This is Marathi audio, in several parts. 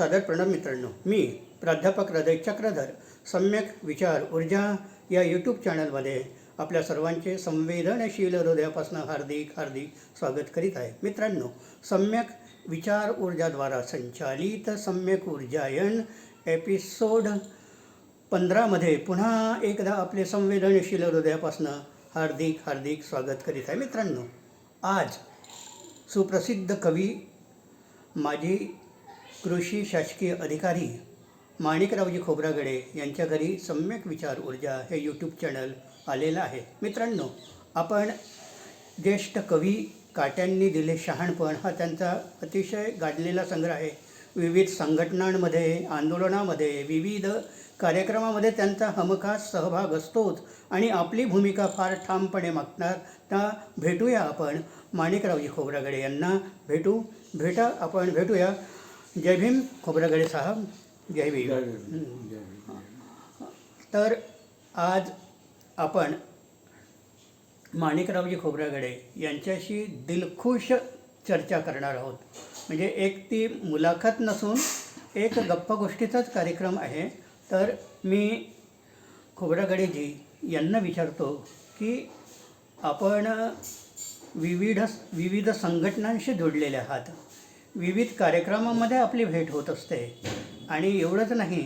सादर प्रणव मित्रांनो मी प्राध्यापक हृदय चक्रधर सम्यक विचार ऊर्जा या यूट्यूब चॅनलमध्ये आपल्या सर्वांचे संवेदनशील हृदयापासून हार्दिक हार्दिक स्वागत करीत आहे. मित्रांनो सम्यक विचार ऊर्जाद्वारा संचालित सम्यक ऊर्जायन एपिसोड पंधरामध्ये पुन्हा एकदा आपले संवेदनशील हृदयापासून हार्दिक हार्दिक स्वागत करीत आहे. मित्रांनो आज सुप्रसिद्ध कवी माझी कृषी शासकीय अधिकारी माणिकरावजी खोब्रागडे यांच्या घरी सम्यक विचार ऊर्जा हे यूट्यूब चॅनल आलेलं आहे. मित्रांनो आपण ज्येष्ठ कवी काट्यांनी दिले शहाणपण हा त्यांचा अतिशय गाजलेला संग्रह आहे. विविध संघटनांमध्ये आंदोलनामध्ये विविध कार्यक्रमामध्ये त्यांचा हमखास सहभाग असतोच आणि आपली भूमिका फार ठामपणे मागणार त्या भेटूया आपण. माणिकरावजी खोब्रागडे यांना भेटू भेटा आपण भेटूया. जय भीम खोब्रागडे साहब जय भीम. तर आज आपण माणिकरावजी खोब्रागडे यांच्याशी दिलखुश चर्चा करणार आहोत. म्हणजे एक ती मुलाखत नसून एक गप्पा गोष्टीचाच कार्यक्रम आहे. तर मी खोब्रागडेजी यांना विचारतो की आपण विविध विविध संघटनांशी जोडलेले आहात. विविध कार्यक्रमामध्ये आपली भेट होत असते. आणि एवढंच नाही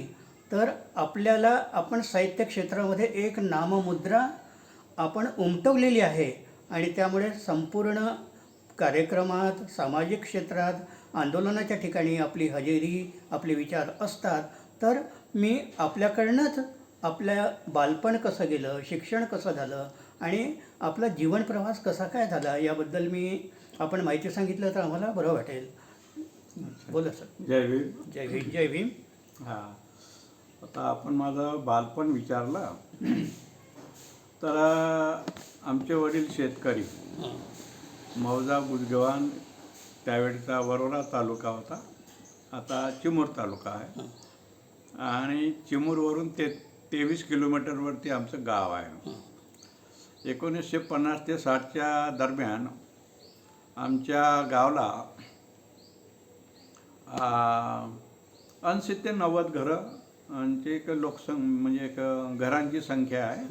तर आपल्याला आपण साहित्य क्षेत्रामध्ये एक नाममुद्रा आपण उमटवलेली आहे. आणि त्यामुळे संपूर्ण कार्यक्रमात सामाजिक क्षेत्रात आंदोलनाच्या ठिकाणी आपली हजेरी आपले विचार असतात. तर मी आपल्याकडनंच आपल्या बालपण कसं गेलं शिक्षण कसं झालं आणि आपला जीवन प्रवास कसा काय झाला याबद्दल मी आपण माहिती सांगितलं तर आम्हाला बरं वाटेल. बोला सर. जय भीम. जय भीम जय भीम. हा. आता आपण माझं बालपण विचारलं. तर आमचे वडील शेतकरी. मौजा बुजगवान त्यावेळचा वरोरा तालुका होता. आता चिमूर तालुका आहे. आणि चिमूरवरून ते तेवीस किलोमीटरवरती आमचं गाव आहे. एकोणीसशे पन्नास ते साठच्या दरम्यान आमच्या गावाला ऐंशी ते नव्वद घरं एक लोकसंख म्हणजे एक घरांची संख्या आहे.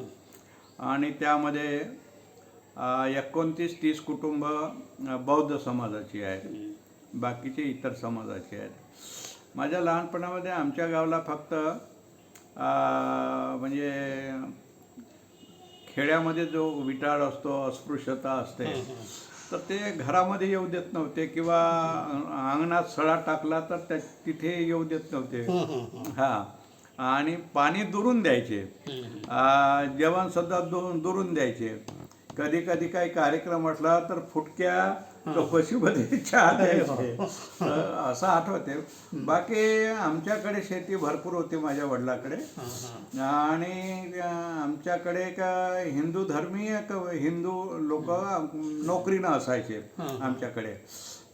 आणि त्यामध्ये एकोणतीस तीस कुटुंब बौद्ध समाजाची आहेत. बाकीचे इतर समाजाचे आहेत. माझ्या लहानपणामध्ये आमच्या गावाला फक्त म्हणजे खेड्यामध्ये जो विटाळ असतो अस्पृश्यता असते तर ते घरामध्ये येऊ देत नव्हते किंवा अंगणात सडा टाकला तर त्या तिथे येऊ देत नव्हते. हा. आणि पाणी दुरून द्यायचे. जेवण सुद्धा दु दुरून द्यायचे. कधी कधी काही कार्यक्रम असला तर फुटक्या कपशीमध्ये चहा द्यायचे असं आठवते. बाकी आमच्याकडे शेती भरपूर होती माझ्या वडिलाकडे. आणि आमच्याकडे एक हिंदू धर्मीय हिंदू लोक नोकरीनं असायचे आमच्याकडे.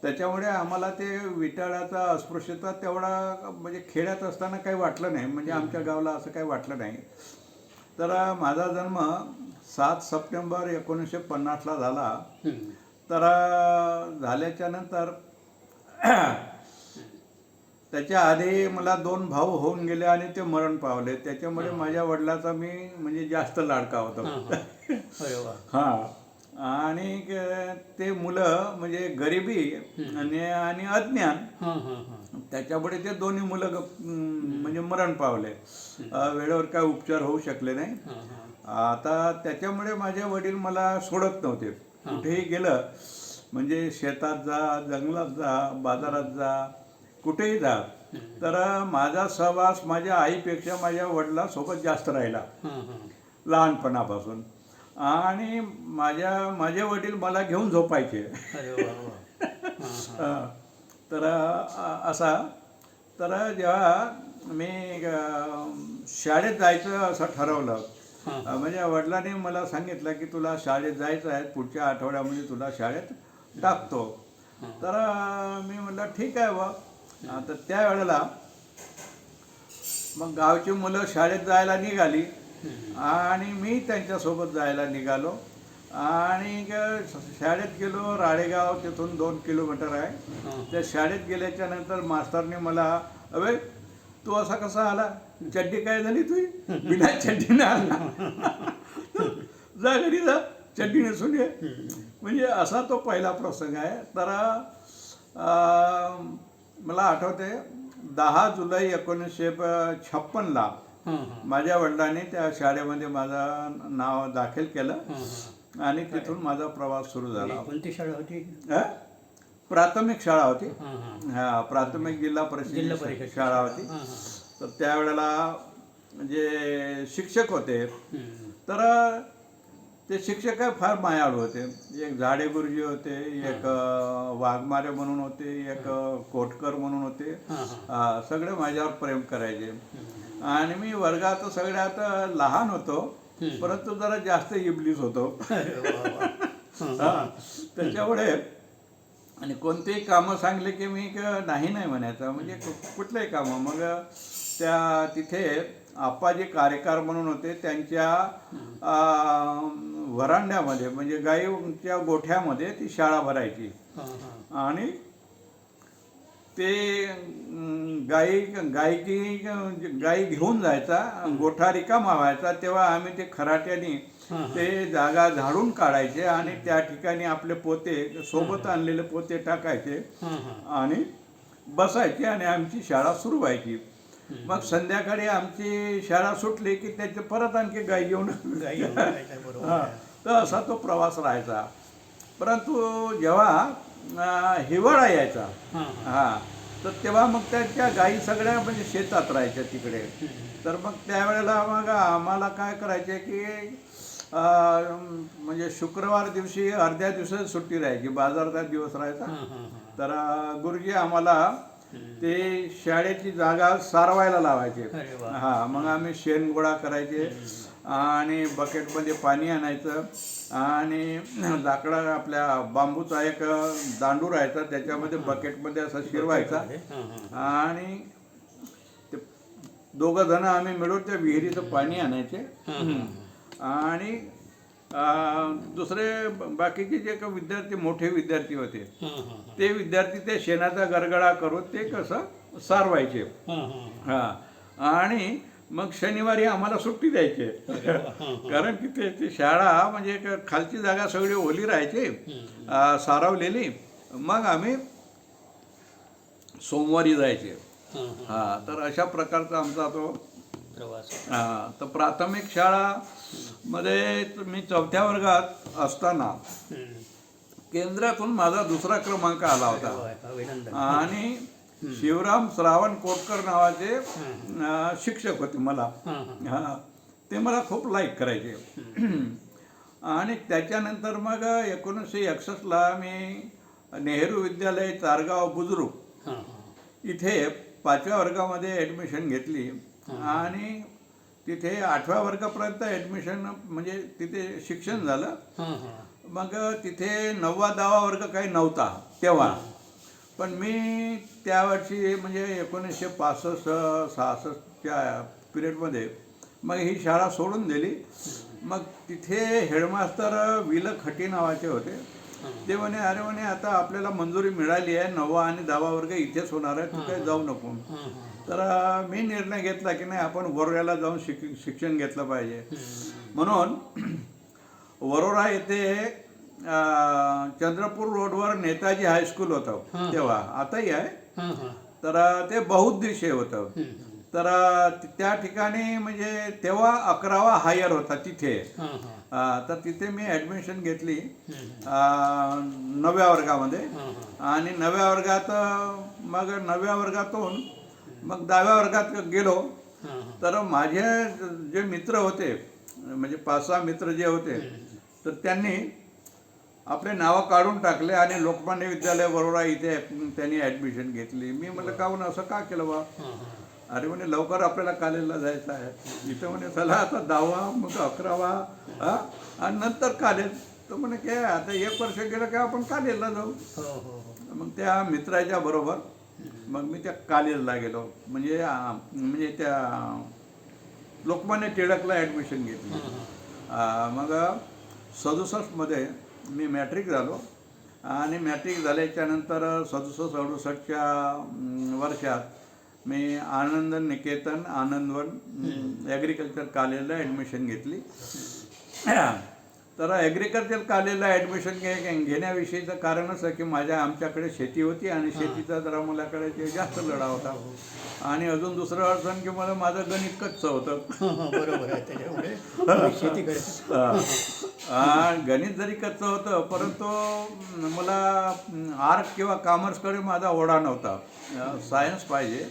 त्याच्यामुळे आम्हाला ते विटाळाचा अस्पृश्यता तेवढा म्हणजे खेड्यात असताना काही वाटलं नाही. म्हणजे आमच्या गावाला असं काही वाटलं नाही. तर माझा जन्म सात सप्टेंबर एकोणीसशे पन्नासला झाला. तर झाल्याच्यानंतर त्याच्या आधी मला दोन भाऊ होऊन गेले आणि ते मरण पावले. त्याच्यामुळे माझ्या वडिलाचा मी म्हणजे जास्त लाडका होतो. हा आणि ते मुलं म्हणजे गरिबी आणि आणि अज्ञान त्याच्यामुळे ते दोन्ही मुलं म्हणजे मरण पावले. वेळेवर काय उपचार होऊ शकले नाही. आता त्याच्यामुळे माझे वडील मला सोडत नव्हते. कुठेही गेलं म्हणजे शेतात जा जंगलात जा बाजारात जा कुठेही जा तर माझा सहवास माझ्या आईपेक्षा माझ्या वडिलांसोबत जास्त राहिला. लहानपणापासून. आणि माझ्या माझे वडील मला घेऊन झोपायचे. तर असा. तर जेव्हा मी शाळेत जायचं असं ठरवलं म्हणजे वडिलांनी मला सांगितलं की तुला शाळेत जायचं आहे पुढच्या आठवड्यामध्ये तुला शाळेत टाकतो. तर मी म्हटलं ठीक आहे बा तर त्यावेळेला मग गावची मुलं शाळेत जायला निघाली. आणि मी त्यांच्यासोबत जायला निघालो. आणि शाळेत गेलो राळेगाव तिथून दोन किलोमीटर आहे. त्या शाळेत गेल्याच्यानंतर मास्तरने मला अबे तू असा कसा आला? चड्डी काय झाली तुझी? बिना चड्डीने आला. जा घरी जा चड्डी नेसून ये म्हणजे असा तो पहिला प्रसंग आहे. तर मला आठवते दहा जुलै एकोणीसशे छप्पनला. माझ्या वडिलांनी त्या शाळेमध्ये माझं नाव दाखल केलं. आणि तिथून माझा प्रवास सुरू झाला. कोणती शाळा होती? प्राथमिक शाळा होती. हां, प्राथमिक जिल्हा परिषद शाळा होती. तर त्यावेळेला जे शिक्षक होते. तर ते शिक्षक फार मायाळू होते. एक झाडे गुरुजी होते एक वाघमारे म्हणून होते एक कोटकर म्हणून होते. सगळे माझ्यावर प्रेम करायचे. आणि मी वर्गात सगळ्यात लहान होतो परंतु जरा जास्त इबलीस होतो. त्याच्यामुळे आणि कोणतेही कामं सांगले की मी नाही नाही म्हणायचं. म्हणजे कुठलेही कामं. मग त्या तिथे आप्पा जे कार्यकार म्हणून होते. त्यांच्या अं, व्हरांड्यामध्ये म्हणजे गाईच्या गोठ्यामध्ये ती शाळा भरायची. आणि ते गाई गायकी गाई घेऊन जायचा गोठा रिकामा व्हायचा तेव्हा आम्ही ते खराट्याने ते जागा झाडून काढायचे आणि त्या ठिकाणी आपले पोते सोबत आणलेले पोते टाकायचे. आणि बसायचे आणि आमची शाळा सुरू व्हायची. मग संध्याकाळी आमची शाळा सुटली की त्याचे परत आणखी गाई घेऊन. तर असा तो प्रवास राहायचा. परंतु जेव्हा हिवाळा यायचा. हां, तर तेव्हा मग त्याच्या गायी सगळ्या म्हणजे शेतात राहायच्या तिकडे. तर मग त्यावेळेला मग आम्हाला काय करायचे की म्हणजे शुक्रवार दिवशी अर्ध्या दिवसात सुट्टी राहायची. बाजारचा दिवस राहायचा. तर गुरुजी आम्हाला ते शाळेची जागा सारवायला लावायचे. हा मग आम्ही शेण गोळा करायचे. आणि बकेटमध्ये पाणी आणायचं आणि लाकडा आपल्या बांबूचा एक दांडू राहायचा त्याच्यामध्ये बकेटमध्ये असा शिरवायचा. आणि ते दोघं जण आम्ही मिळून त्या विहिरीचं पाणी आणायचे. आणि दुसरे बाकीचे जे काही विद्यार्थी मोठे विद्यार्थी होते. ते विद्यार्थी ते शेणाचा गरगडा करून ते कसं सारवायचे. हा. आणि मग शनिवारी आम्हाला सुट्टी द्यायची. कारण की ते ती शाळा म्हणजे एक खालची जागा सगळी ओली राहायची सारवलेली. मग आम्ही सोमवारी जायचे. हां, तर अशा प्रकारचा आमचा तो प्रवास. हा, तर प्राथमिक शाळा मध्ये मी चौथ्या वर्गात असताना. केंद्रातून माझा दुसरा क्रमांक आला होता. आणि शिवराम श्रावण कोटकर नावाचे शिक्षक होते मला. हां, ते मला खूप लाईक करायचे. आणि त्याच्यानंतर मग एकोणीसशे एकसष्टला मी नेहरू विद्यालय चारगाव बुजुर्ग. इथे पाचव्या वर्गामध्ये ॲडमिशन घेतली. आणि तिथे आठव्या वर्गापर्यंत ॲडमिशन म्हणजे तिथे शिक्षण झालं. मग तिथे नववा दहावा वर्ग काही नव्हता तेव्हा. पण मी त्या वर्षी म्हणजे एकोणीसशे पासष्ट सहासष्टच्या पिरियडमध्ये मग ही शाळा सोडून दिली. मग तिथे हेडमास्तर विल खटी नावाचे होते. ते म्हणे अरे म्हणे आता आपल्याला मंजुरी मिळाली आहे. नववा आणि दहावा वर्ग इथेच होणार आहे. तू काही जाऊ नको. तर मी निर्णय घेतला की नाही आपण वरोऱ्याला जाऊन शिक शिक्षण घेतलं पाहिजे. म्हणून वरोरा येथे चंद्रपूर रोडवर नेताजी हायस्कूल होतं तेव्हा. आताही आहे. तर ते बहुउद्देशीय होतं. तर त्या ठिकाणी म्हणजे तेव्हा अकरावा हायर होता तिथे. तर तिथे मी ॲडमिशन घेतली नवव्या वर्गामध्ये. आणि नवव्या वर्गात मग नवव्या वर्गातून मग दहाव्या वर्गात गेलो. तर माझे जे मित्र होते म्हणजे पाच सहा मित्र जे होते तर त्यांनी आपले नावं काढून टाकले आणि लोकमान्य विद्यालय बरोबर इथे त्यांनी ॲडमिशन घेतली. मी म्हटलं का म्हणून? असं का केलं बा. अरे म्हणे लवकर आपल्याला कॉलेजला जायचं आहे. इथं म्हणे चला आता दहावा मग अकरावा हा? आणि नंतर कॉलेज तर म्हणे काय आता एक वर्ष गेलं की आपण कॉलेजला जाऊ? हो हो हो. मग त्या मित्राच्या बरोबर मग मी त्या कॉलेजला गेलो. म्हणजे म्हणजे त्या लोकमान्य टिळकला ॲडमिशन घेतली. मग सदुसष्टमध्ये मी मॅट्रिक झालो. आणि मॅट्रिक झाल्याच्यानंतर सदुसष्ट सदुसष्टच्या अं, वर्षात मी आनंद निकेतन आनंदवन ॲग्रिकल्चर कॉलेजला ॲडमिशन घेतली. तर ॲग्रिकल्चर कॉलेजला ॲडमिशन घे घेण्याविषयीचं कारण असं की माझ्या आमच्याकडे शेती होती आणि शेतीचा जरा मुलाकडे जे जास्त लढा होता. आणि अजून दुसरं अडचण की मला माझं गणित कच्चं होतं. हं, हं, बरोबर आहे त्याच्यामुळे शेतीकडे गणित जरी कच्चं होतं परंतु मला आर्ट किंवा कॉमर्सकडे माझा ओढा नव्हता. सायन्स पाहिजे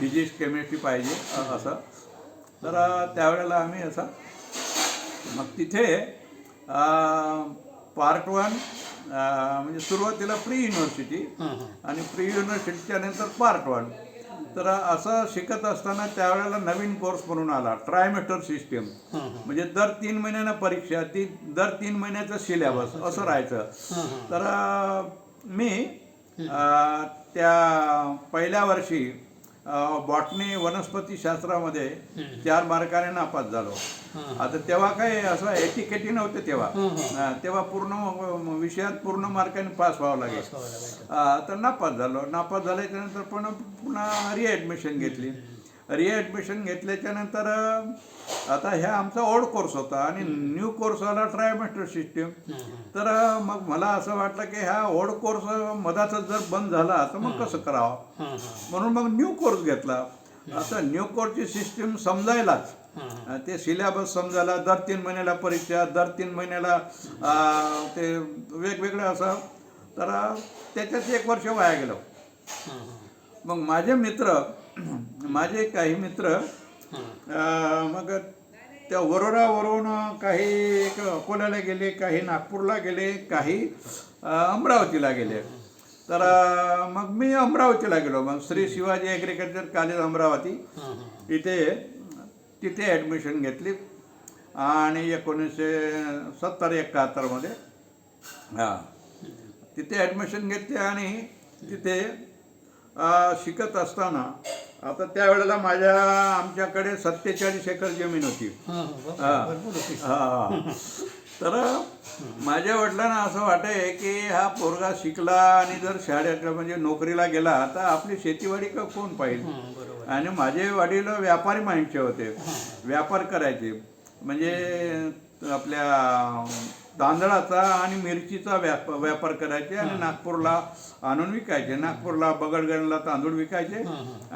फिजिक्स केमिस्ट्री पाहिजे असं. तर त्यावेळेला आम्ही असं मग तिथे पार्ट वन म्हणजे सुरुवातीला प्री युनिव्हर्सिटी आणि प्री युनिव्हर्सिटीच्या नंतर पार्ट वन तर असं शिकत असताना त्यावेळेला नवीन कोर्स म्हणून आला ट्रायमेटर सिस्टीम म्हणजे दर तीन महिन्यांना परीक्षा ती दर तीन महिन्याचं सिलेबस असं राहायचं. तर मी त्या पहिल्या वर्षी बॉटनी वनस्पती शास्त्रामध्ये चार मार्काने नापास झालो. आता तेव्हा काय असं एटिकेटी नव्हते तेव्हा. तेव्हा पूर्ण विषयात पूर्ण मार्काने पास व्हावं लागेल तर नापास झालो. नापास झाल्याच्यानंतर पुन्हा पुन्हा रिॲडमिशन घेतली रिॲडमिशन घेतल्याच्या नंतर आता ह्या आमचा ओल्ड कोर्स होता आणि न्यू कोर्स आला ट्रायमेस्टर सिस्टीम तर मग मला असं वाटलं की ह्या ओल्ड कोर्स मधाचा जर बंद झाला तर मग कसं करावं? म्हणून मग न्यू कोर्स घेतला. आता न्यू कोर्सची सिस्टीम समजायलाच. ते सिलेबस समजायला दर तीन महिन्याला परीक्षा दर तीन महिन्याला ते वेगवेगळं असं. तर त्याच्यात एक वर्ष वाया गेलं. मग माझे मित्र माझे काही मित्र मग त्या वरोरावरून काही एक अकोल्याला गेले काही नागपूरला गेले काही अमरावतीला गेले. तर मग मी अमरावतीला गेलो. मग श्री शिवाजी ॲग्रिकल्चर कॉलेज अमरावती. इथे तिथे ॲडमिशन घेतली. आणि एकोणीसशे सत्तर एकाहत्तरमध्ये हां. तिथे ॲडमिशन घेतली आणि तिथे शिकत असताना आता त्यावेळेला माझ्या आमच्याकडे सत्तेचाळीस एकर जमीन होती. हां. तर माझ्या वडिलांना असं वाटे की हा पोरगा शिकला आणि जर शाळेत म्हणजे नोकरीला गेला तर आपली शेतीवाडी का कोण पाहिजे बरोबर. आणि माझे वडील व्यापारी माइंडचे होते. व्यापार करायचे. म्हणजे आपल्या तांदळाचा आणि मिरचीचा व्याप व्यापार करायचे आणि नागपूरला आणून विकायचे. नागपूरला बगडगणला तांदूळ विकायचे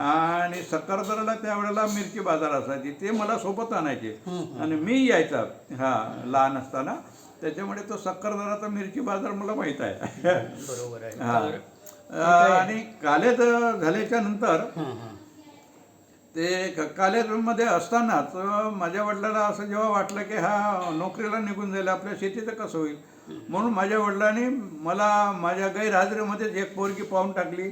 आणि सक्करदराला त्यावेळेला मिरची बाजार असायची. ते मला सोबत आणायचे. आणि मी यायचा हा लहान असताना. त्याच्यामुळे तो सक्करदराचा मिरची बाजार मला माहीत आहे. बरोबर आहे. हा. आणि कॉलेज झाल्याच्यानंतर ते कॉलेजमध्ये असतानाच माझ्या वडिलांना असं जेव्हा वाटलं की हा नोकरीला निघून जाईल आपल्या शेतीचं कसं होईल? म्हणून माझ्या वडिलांनी मला माझ्या गैरहाजरीमध्येच एक पोरगी पाहून टाकली.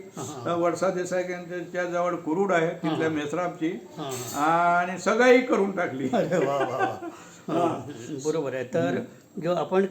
वडसा देसाई यांच्या जवळ कुरुड आहे तिथल्या मेसरापची हां. आणि सगळी करून टाकली. बरोबर आहे. तर जो आपण